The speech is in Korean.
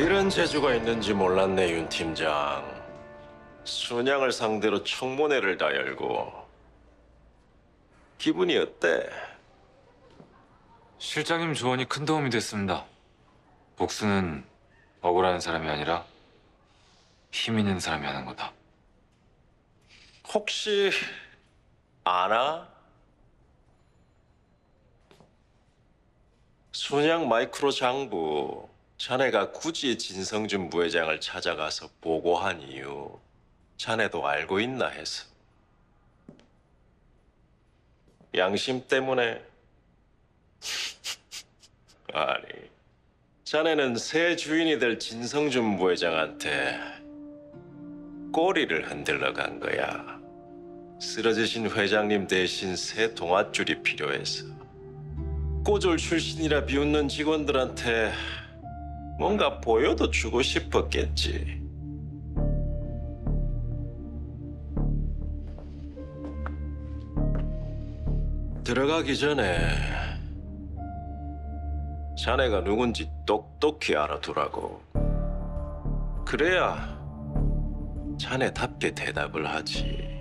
이런 재주가 있는지 몰랐네, 윤 팀장. 순양을 상대로 청문회를 다 열고. 기분이 어때? 실장님 조언이 큰 도움이 됐습니다. 복수는 억울한 사람이 아니라 힘 있는 사람이 하는 거다. 혹시 아나? 순양 마이크로 장부 자네가 굳이 진성준 부회장을 찾아가서 보고한 이유. 자네도 알고 있나 해서. 양심 때문에. 아니 자네는 새 주인이 될 진성준 부회장한테 꼬리를 흔들러 간 거야. 쓰러지신 회장님 대신 새 동아줄이 필요해서. 꼬졸 출신이라 비웃는 직원들한테 뭔가 보여도 주고 싶었겠지. 들어가기 전에 자네가 누군지 똑똑히 알아두라고. 그래야 자네답게 대답을 하지.